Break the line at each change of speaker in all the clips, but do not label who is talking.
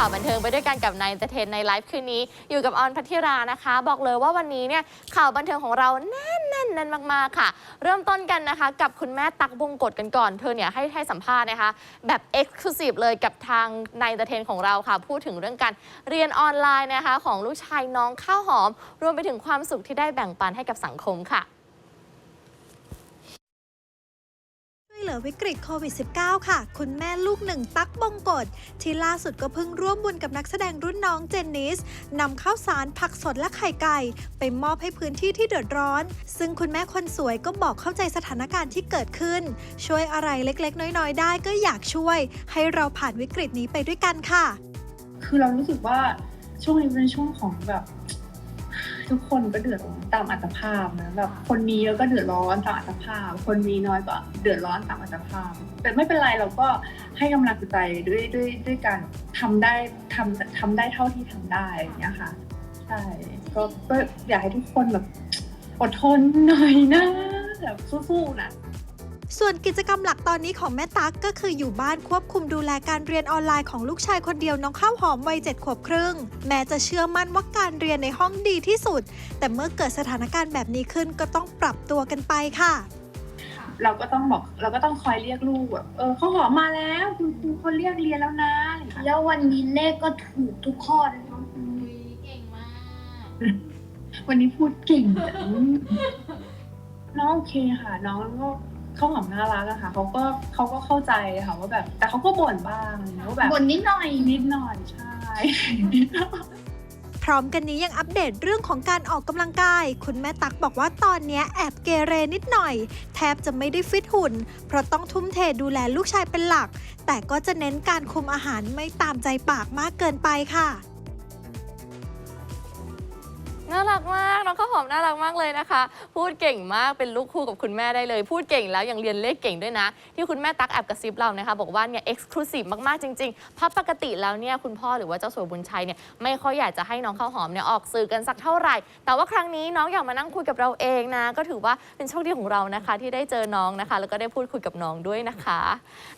ข่าวบันเทิงไปด้วยกันกับนายเทนในไลฟ์คืนนี้ อยู่กับออนพัทธิรานะคะ บอกเลยว่าวันนี้เนี่ยข่าวบันเทิงของเราแน่นแน่นแน่นมากๆค่ะ เริ่มต้นกันนะคะ กับคุณแม่ตักบงกฎกันก่อนเธอเนี่ยให้ให้สัมภาษณ์นะคะ แบบเอ็กซ์คลูซีฟเลยกับทางนายเทนของเราค่ะ พูดถึงเรื่องการเรียนออนไลน์นะคะ ของลูกชายน้องข้าวหอม รวมไปถึงความสุขที่ได้แบ่งปันให้กับสังคมค่ะ
ช่วย เหลือวิกฤตโควิด -19 ค่ะ คุณแม่ลูกหนึ่งตั๊กบงกฎที่ล่าสุดก็เพิ่งร่วมบุญกับนักแสดงรุ่นน้องเจนนิสนำข้าวสารผักสดและไข่ไก่ ไปมอบให้พื้นที่ที่เดือดร้อน ซึ่งคุณแม่คนสวยก็บอกเข้าใจสถานการณ์ที่เกิดขึ้น ช่วยอะไรเล็กๆ น้อยๆ ได้ก็อยากช่วย ให้เราผ่านวิกฤตนี้ไปด้วยกันค่ะ
คือเรารู้สึกว่าช่วงนี้เป็นช่วงของแบบ ทุกคนก็เดือดร้อนตามอัตภาพนะแบบคนมีเยอะก็เดือดร้อนตามอัตภาพ คนมีน้อยก็เดือดร้อนตามอัตภาพ แต่ไม่เป็นไรเราก็ให้กำลังใจด้วยด้วยด้วยการทำได้ทำทำได้เท่าที่ทำได้อย่างเงี้ยค่ะใช่ก็อยากให้ทุกคนแบบอดทนหน่อยนะแบบสู้ๆนะ
ส่วนกิจกรรมหลักตอนนี้ของแม่ตั๊กก็คืออยู่บ้านควบคุมดูแลการเรียนออนไลน์ของลูกชายคนเดียวน้องข้าวหอมวัยเจ็ดขวบครึ่ง แม้จะเชื่อมั่นว่าการเรียนในห้องดีที่สุด แต่เมื่อเกิดสถานการณ์แบบนี้ขึ้นก็ต้องปรับตัวกันไปค่ะ
เราก็ต้องบอกเราก็ต้องคอยเรียกลูกแบบเออเขาหอมมาแล้วคุณครูเขาเรียกเรียนแล้วนะอะไรอย่างเงี้ย
แล้ววันนี้เลขก็ถูกทุกข้อเลยเนาะ
เก่งมาก
วันนี้พูดเก่งจังน้องโอเคค่ะ น้องก็เขาหอมน่ารักอะค่ะเขาก็เขาก็เข้าใจค่ะว่าแบบ แต่เขาก็บ่นบ้างนะว่าแบบ
บ่นนิดหน่อย
นิดหน่อยใช่
พร้อมกันนี้ยังอัปเดตเรื่องของการออกกำลังกาย คุณแม่ตั๊กบอกว่าตอนเนี้ยแอบเกเรนิดหน่อย แทบจะไม่ได้ฟิตหุ่น เพราะต้องทุ่มเทดูแลลูกชายเป็นหลัก แต่ก็จะเน้นการคุมอาหารไม่ตามใจปากมากเกินไปค่ะ
น่ารักมากน้องข้าวหอมน่ารักมากเลยนะคะ พูดเก่งมากเป็นลูกคู่กับคุณแม่ได้เลย พูดเก่งแล้วยังเรียนเลขเก่งด้วยนะ ที่คุณแม่ตักแอบกระซิบเรานะคะ บอกว่าเนี่ยเอ็กซ์คลูซีฟมากๆจริงๆเพราะปกติแล้วเนี่ยคุณพ่อหรือว่าเจ้าสัวบุญชัยเนี่ยไม่ค่อยอยากจะให้น้องข้าวหอมเนี่ยออกสื่อกันสักเท่าไหร่ แต่ว่าครั้งนี้น้องอยากมานั่งคุยกับเราเองนะ ก็ถือว่าเป็นโชคดีของเรานะคะ ที่ได้เจอน้องนะคะ แล้วก็ได้พูดคุยกับน้องด้วยนะคะ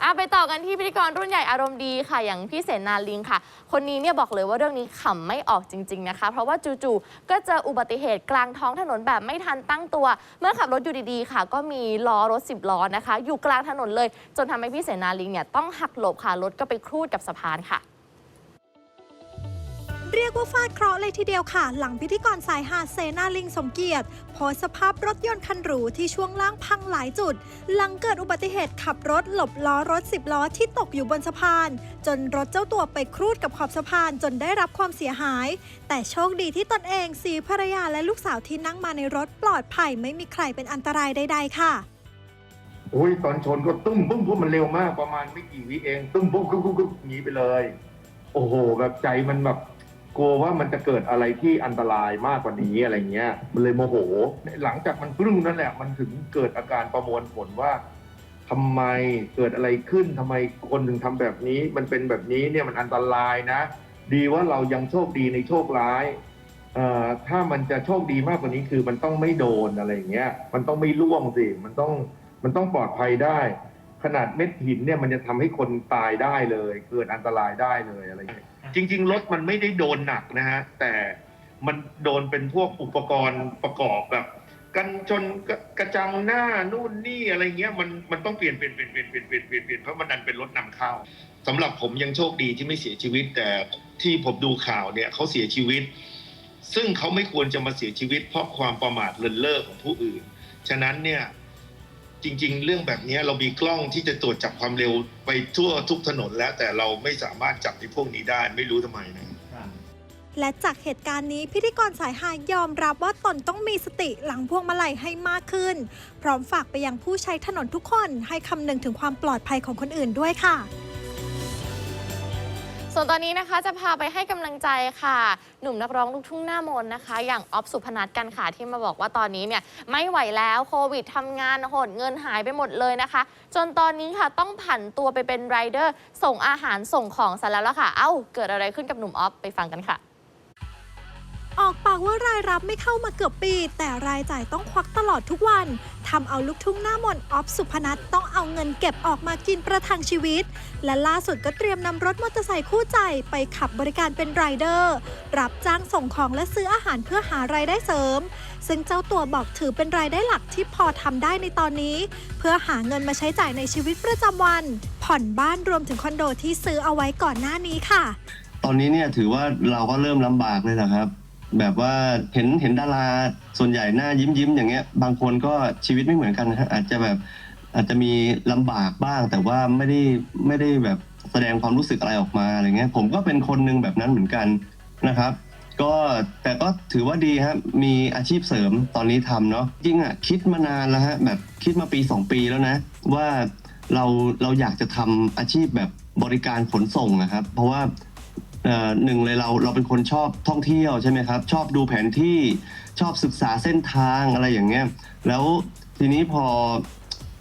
อะไปต่อกันที่พิธีกรรุ่นใหญ่อารมณ์ดีค่ะ อย่างพี่เสนาลิงค่ะ คนนี้เนี่ยบอกเลยว่าเรื่องนี้ขำไม่ออกจริง ๆนะคะ เพราะว่าจู่ๆก็เจออุบัติเหตุกลางท้องถนนแบบไม่ทันตั้งตัว เมื่อขับรถอยู่ดีๆ ค่ะ ก็มีล้อรถ 10 ล้อนะคะ อยู่กลางถนนเลย จนทำให้พี่เสนาลิงเนี่ยต้องหักหลบค่ะรถก็ไปครูดกับสะพานค่ะ
เรียกว่าฟาดเคราะห์เลยทีเดียวค่ะ หลังพิธีกรสายหาดเซนาลิงสมเกียรติโพสสภาพรถยนต์คันหรูที่ช่วงล่างพังหลายจุด หลังเกิดอุบัติเหตุขับรถหลบล้อรถ10ล้อที่ตกอยู่บนสะพาน จนรถเจ้าตัวไปครูดกับขอบสะพานจนได้รับความเสียหาย แต่โชคดีที่ตนเองสีภรรยาและลูกสาวที่นั่งมาในรถปลอดภัยไม่มีใครเป็นอันตรายใดๆค่ะ
โอ้ยตอนชนก็ตุ้มปุ้มปุ้มมันเร็วมากประมาณไม่กี่วิเองตุ้มปุ้มกุ๊บกุ๊กุ๊บหนีไปเลย โอ้โห แบบใจมันแบบ กลัวว่ามันจะเกิดอะไรที่อันตรายมากกว่านี้อะไรเงี้ย มันเลยโมโห หลังจากมันปรึ้งนั่นแหละ มันถึงเกิดอาการประมวลผลว่าทำไมเกิดอะไรขึ้นทำไมคนถึงทำแบบนี้ มันเป็นแบบนี้เนี่ยมันอันตรายนะ ดีว่าเรายังโชคดีในโชคร้ายอ่อถ้ามันจะโชคดีมากกว่านี้คือมันต้องไม่โดนอะไรอย่างเงี้ย มันต้องไม่ล่วงสิ มันต้องมันต้องปลอดภัยได้ ขนาดเม็ดหินเนี่ยมันจะทำให้คนตายได้เลย เกิดอันตรายได้เลยอะไรอย่างเงี้ย จริง ๆ รถมันไม่ได้โดนหนักนะฮะ แต่มันโดนเป็นพวกอุปกรณ์ประกอบแบบกันชนกระกระจังหน้านู่นนี่อะไรเงี้ยมันมันต้องเปลี่ยนเปลี่ยนเปลี่ยนเปลี่ยนเปลี่ยนเปลี่ยนเปลี่ยนเปลี่ยนเพราะมันดันเป็นรถนำเข้าสำหรับผมยังโชคดีที่ไม่เสียชีวิต แต่ที่ผมดูข่าวเนี่ยเขาเสียชีวิต ซึ่งเขาไม่ควรจะมาเสียชีวิต เพราะความประมาทเลินเล่อของผู้อื่น ฉะนั้นเนี่ย จริง ๆ เรื่องแบบนี้เรามีกล้องที่จะตรวจจับความเร็วไปทั่วทุกถนนแล้ว แต่เราไม่สามารถจับในพวกนี้ได้ไม่รู้ทำไมนะ
และจากเหตุการณ์นี้พิธีกรสายหายอมรับว่าตนต้องมีสติหลังพวงมาลัยให้มากขึ้น พร้อมฝากไปยังผู้ใช้ถนนทุกคนให้คำนึงถึงความปลอดภัยของคนอื่นด้วยค่ะ
ส่วนตอนนี้นะคะจะพาไปให้กำลังใจค่ะ หนุ่มนักร้องลูกทุ่งหน้ามน์นะคะ อย่างออฟสุพนัทกันค่ะที่มาบอกว่าตอนนี้เนี่ยไม่ไหวแล้วโควิดทำงานหดเงินหายไปหมดเลยนะคะ จนตอนนี้ค่ะต้องผันตัวไปเป็นไรเดอร์ส่งอาหารส่งของซะแล้วล่ะค่ะ เอ้า เกิดอะไรขึ้นกับหนุ่มออฟไปฟังกันค่ะ
ออกปากว่ารายรับไม่เข้ามาเกือบปี แต่รายจ่ายต้องควักตลอดทุกวันทำเอาลูกทุ่งหน้ามนออฟสุพนัทต้องเอาเงินเก็บออกมากินประทังชีวิต และล่าสุดก็เตรียมนำรถมอเตอร์ไซค์คู่ใจไปขับบริการเป็นไรเดอร์ รับจ้างส่งของและซื้ออาหารเพื่อหารายได้เสริม ซึ่งเจ้าตัวบอกถือเป็นรายได้หลักที่พอทำได้ในตอนนี้ เพื่อหาเงินมาใช้จ่ายในชีวิตประจำวัน ผ่อนบ้านรวมถึงคอนโดที่ซื้อเอาไว้ก่อนหน้านี้ค่ะ
ตอนนี้เนี่ยถือว่าเราก็เริ่มลำบากเลยนะครับ แบบว่าเห็นเห็นดาราส่วนใหญ่หน้ายิ้มยิ้มอย่างเงี้ย บางคนก็ชีวิตไม่เหมือนกันนะฮะอาจจะแบบอาจจะมีลำบากบ้าง แต่ว่าไม่ได้ไม่ได้แบบแสดงความรู้สึกอะไรออกมาอะไรเงี้ย ผมก็เป็นคนหนึ่งแบบนั้นเหมือนกันนะครับ ก็แต่ก็ถือว่าดีครับมีอาชีพเสริมตอนนี้ทำเนาะจริงอะคิดมานานแล้วฮะแบบคิดมาปีสองปีแล้วนะ ว่าเราเราอยากจะทำอาชีพแบบบริการขนส่งนะครับ เพราะว่า เอ่อหนึ่งเลยเราเราเป็นคนชอบท่องเที่ยวใช่ไหมครับชอบดูแผนที่ชอบศึกษาเส้นทางอะไรอย่างเงี้ยแล้วทีนี้พอ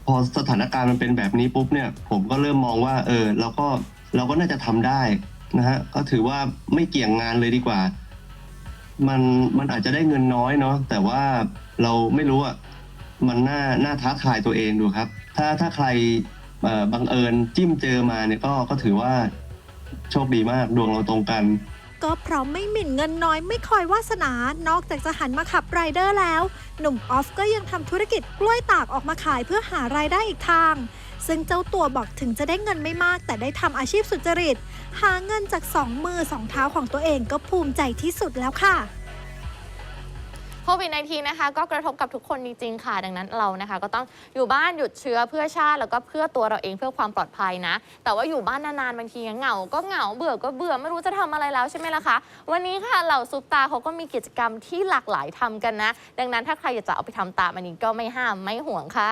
พอสถานการณ์มันเป็นแบบนี้ปุ๊บเนี่ยผมก็เริ่มมองว่าเออเราก็เราก็น่าจะทำได้นะฮะก็ถือว่าไม่เกี่ยงงานเลยดีกว่า มันมันอาจจะได้เงินน้อยเนาะแต่ว่าเราไม่รู้อะมันน่าน่าท้าทายตัวเองดูครับ ถ้าถ้าใครเอ่อบังเอิญจิ้มเจอมาเนี่ยก็ก็ถือว่า โชคดีมากดวงเราตรงกัน
ก็เพราะไม่หมิ่นเงินน้อยไม่คอยวาสนา นอกจากจะหันมาขับไรเดอร์แล้ว หนุ่มออฟก็ยังทำธุรกิจกล้วยตากออกมาขายเพื่อหารายได้อีกทาง ซึ่งเจ้าตัวบอกถึงจะได้เงินไม่มาก แต่ได้ทำอาชีพสุจริต หาเงินจากสองมือสองเท้าของตัวเองก็ภูมิใจที่สุดแล้วค่ะ
โควิด -19 นะคะก็กระทบกับทุกคนจริงๆค่ะ ดังนั้นเรานะคะก็ต้องอยู่บ้านหยุดเชื้อเพื่อชาติ แล้วก็เพื่อตัวเราเองเพื่อความปลอดภัยนะ แต่ว่าอยู่บ้านนานๆบางทีเหงา ก็เหงาเบื่อก็เบื่อไม่รู้จะทำอะไรแล้วใช่ไหมล่ะคะ วันนี้ค่ะเหล่าซุปตาเขาก็มีกิจกรรมที่หลากหลายทำกันนะ ดังนั้นถ้าใครอยากจะเอาไปทำตามอันนี้ก็ไม่ห้ามไม่ห่วงค่ะ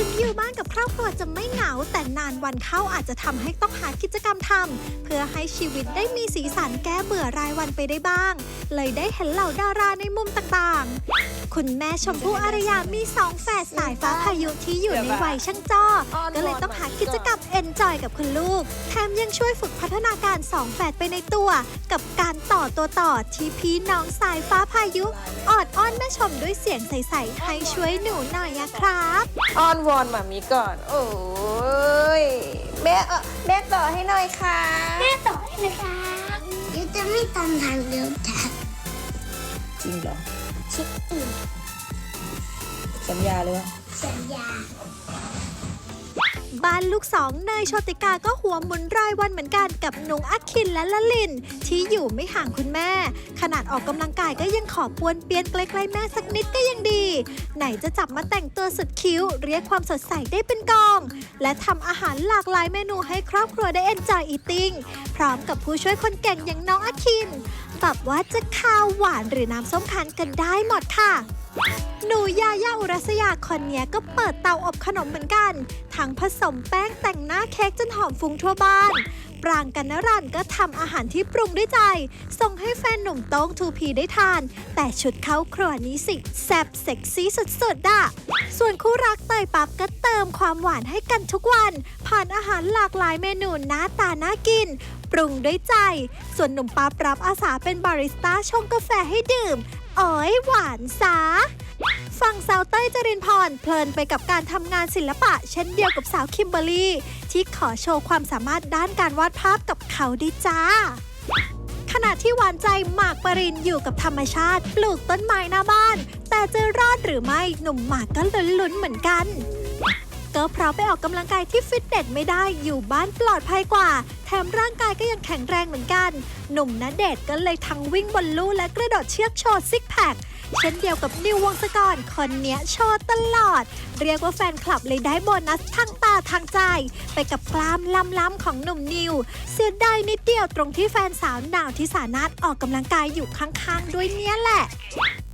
ถึงอยู่บ้านกับครอบครัวจะไม่เหงา แต่นานวันเข้าอาจจะทำให้ต้องหากิจกรรมทำเพื่อให้ชีวิตได้มีสีสันแก้เบื่อรายวันไปได้บ้าง เลยได้เห็นเหล่าดาราในมุมต่างๆ คุณแม่ชมพู่อารยามีสองแฝดสายฟ้าพายุที่อยู่ในวัยช่างจ้อก็เลยต้องหากิจกรรมเอนจอยกับคุณลูก แถมยังช่วยฝึกพัฒนาการสองแฝดไปในตัว กับการต่อตัวต่อที่พี่น้องสายฟ้าพายุ ออดอ้อนแม่ชมด้วยเสียงใสๆให้ช่วยหนูหน่อยอะครับ
อ้อนวอนหมามีก่อน โอ้ยแม่เออแม่ต่อให้หน่อยค่ะ
แม่ต่อให้นะคะเดี๋ยวจะไม่ตามทางเดียวจ้ะ
จริงเหรอ
ชิคกี้
สัญญาเลยว่า
สัญญา
บ้านลูกสองเนยโชติกาก็หัวหมุนรายวันเหมือนกันกับหนุ่งอักคินและละลิน ที่อยู่ไม่ห่างคุณแม่ ขนาดออกกำลังกายก็ยังขอปวนเปียนใกล้ๆแม่สักนิดก็ยังดี ไหนจะจับมาแต่งตัวสุดคิ้ว เรียกความสดใสได้เป็นกอง และทำอาหารหลากหลายเมนูให้ครอบครัวได้ enjoy eating พร้อมกับผู้ช่วยคนเก่งอย่างน้องอัคินแบบว่าจะข้าวหวานหรือน้ำส้มคั้นกันได้หมดค่ะ หนูยาย่าอุรัสยาคนเนี้ยก็เปิดเตาอบขนมเหมือนกัน ทั้งผสมแป้งแต่งหน้าเค้กจนหอมฟุ้งทั่วบ้าน ปรางกันนรันก็ทำอาหารที่ปรุงด้วยใจ ส่งให้แฟนหนุ่มโต้งทูพีได้ทาน แต่ชุดเข้าครัวนี้สิแซบเซ็กซี่สุดๆอะส่วนคู่รักเตยปั๊บก็เติมความหวานให้กันทุกวัน ผ่านอาหารหลากหลายเมนูหน้าตาน่ากิน ปรุงด้วยใจ ส่วนหนุ่มปั๊บรับอาสาเป็นบาริสต้าชงกาแฟให้ดื่ม อ๋อยหวานสาฝั่งสาวเต้ยจรินพรเพลินไปกับการทำงานศิลปะ เช่นเดียวกับสาวคิมเบอรรี่ ที่ขอโชว์ความสามารถด้านการวาดภาพกับเขาดิจ้า ขณะที่หวานใจหมากปรินอยู่กับธรรมชาติ ปลูกต้นไม้หน้าบ้าน แต่จะรอดหรือไม่หนุ่มหมากก็ลุ้นๆเหมือนกัน ก็เพราะไปออกกำลังกายที่ฟิตเนสไม่ได้อยู่บ้านปลอดภัยกว่า แถมร่างกายก็ยังแข็งแรงเหมือนกัน หนุ่มณเดชก็เลยทั้งวิ่งบนลู่และกระโดดเชือกโชว์ซิกแพคเช่นเดียวกับนิววงศกรคนเนี้ยโชว์ตลอด เรียกว่าแฟนคลับเลยได้โบนัสทั้งตาทั้งใจ ไปกับกล้ามล้ำๆของหนุ่มนิว เสียดายนิดเดียวตรงที่แฟนสาวหนาวที่สานาทออกกำลังกายอยู่ข้างๆ ด้วยเนี่ยแหละ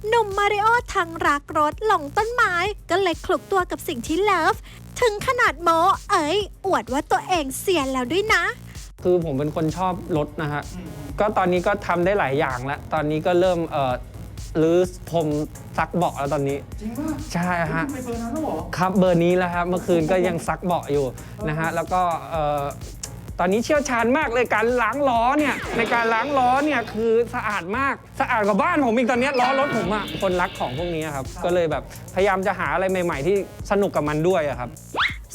หนุ่มมาริโอทั้งรักรถหลงต้นไม้ ก็เลยคลุกตัวกับสิ่งที่เลิฟ ถึงขนาดโมเอ้ยอวดว่าตัวเองเสียแล้วด้วยนะ
คือผมเป็นคนชอบรถนะฮะ ก็ตอนนี้ก็ทำได้หลายอย่างแล้ว ตอนนี้ก็เริ่มเอ่อรื้อผมซักเบาะแล้วตอนนี้
จริงป่ะ
ใช่ฮะ
ทำไมเบอร์นั้นแล้วเหรอ
ครับเบอร์นี้แล้วครับเมื่อคืนก็ยังซักเบาะอยู่นะฮะ แล้วก็เอ่อตต อนนี้เชี่ยวชาญมากเลยการล้างล้อเนี่ยในการล้างล้อเนี่ยคือสะอาดมากสะอาดกว่าบ้านผมอีกตอนเนี้ยล้อรถผมอะคนรักของพวกนี้ครับก็เลยแบบพยายามจะหาอะไรใหม่ ๆ ที่สนุกกับมันด้วยอะครับ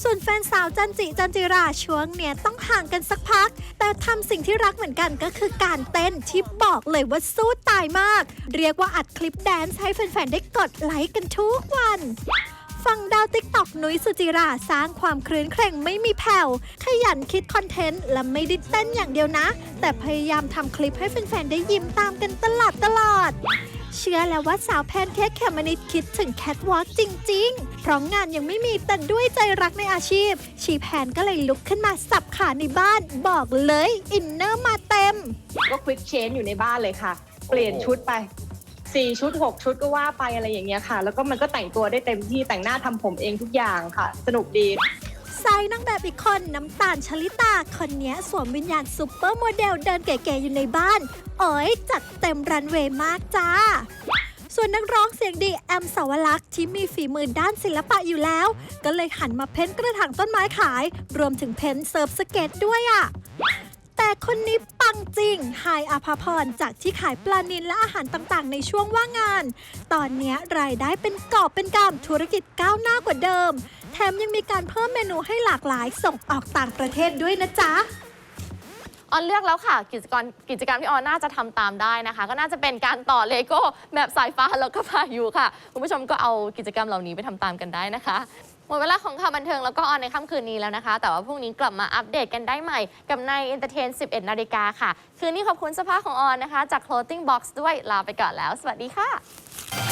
ส่วนแฟนสาวจันจิจันจิราช่วงเนี้ยต้องห่างกันสักพัก แต่ทำสิ่งที่รักเหมือนกันก็คือการเต้นที่บอกเลยว่าสู้ตายมาก เรียกว่าอัดคลิปแดนซ์ให้แฟนๆได้กดไลค์กันทุกวัน ฝั่งดาวติ๊กตอกนุ้ยสุจิราสร้างความครื้นเคร่งไม่มีแผ่ว ขยันคิดคอนเทนต์ และไม่ได้เต้นอย่างเดียวนะ แต่พยายามทำคลิปให้แฟนๆ ได้ยิ้มตามกันตลอดตลอด เชื่อแล้วว่าสาวแพนเค้กแคมมนิดคิดถึงแคทวอล์กจริง ๆ เพราะงานยังไม่มีแต่ด้วยใจรักในอาชีพ ชีแพนก็เลยลุกขึ้นมาสับขาในบ้าน บอกเลย อินเนอร์มาเต็ม
ก็ควิกเชนอยู่ในบ้านเลยค่ะ เปลี่ยนชุดไป สี่ชุดหกชุดก็ว่าไปอะไรอย่างเงี้ยค่ะ แล้วก็มันก็แต่งตัวได้เต็มที่แต่งหน้าทำผมเองทุกอย่างค่ะ สนุกดี
สายนางแบบอีกคนน้ำตาลชลิตา คนเนี้ยสวมวิญญาณซุปเปอร์โมเดลเดินเก๋ๆอยู่ในบ้านโอ้ยจัดเต็มรันเวย์มากจ้า ส่วนนักร้องเสียงดีแอมสาวลักษณ์ที่มีฝีมือด้านศิลปะอยู่แล้ว ก็เลยหันมาเพ้นกระถางต้นไม้ขาย รวมถึงเพ้นเซิร์ฟสเก็ตด้วยอะ แต่คนนี้ปังจริงไฮอาภาพรจากที่ขายปลานิลและอาหารต่างๆ ในช่วงว่างงาน ตอนนี้รายได้เป็นกอบเป็นกำธุรกิจก้าวหน้ากว่าเดิม แถมยังมีการเพิ่มเมนูให้หลากหลายส่งออกต่างประเทศด้วยนะจ๊ะ
ออนเลือกแล้วค่ะกิจกรรมกิจกรรมที่ออนน่าจะทำตามได้นะคะ ก็น่าจะเป็นการต่อเลโก้แบบสายฟ้าแล้วก็พายุค่ะ คุณผู้ชมก็เอากิจกรรมเหล่านี้ไปทำตามกันได้นะคะ หมดเวลาของข่าวบันเทิงแล้วก็ออนในค่ำคืนนี้แล้วนะคะ แต่ว่าพรุ่งนี้กลับมาอัปเดตกันได้ใหม่ กับใน Entertain 11 นาฬิกาค่ะ คืนนี้ขอบคุณเสภาของออนนะคะ จาก Clothing Box ด้วยลาไปก่อนแล้ว สวัสดีค่ะ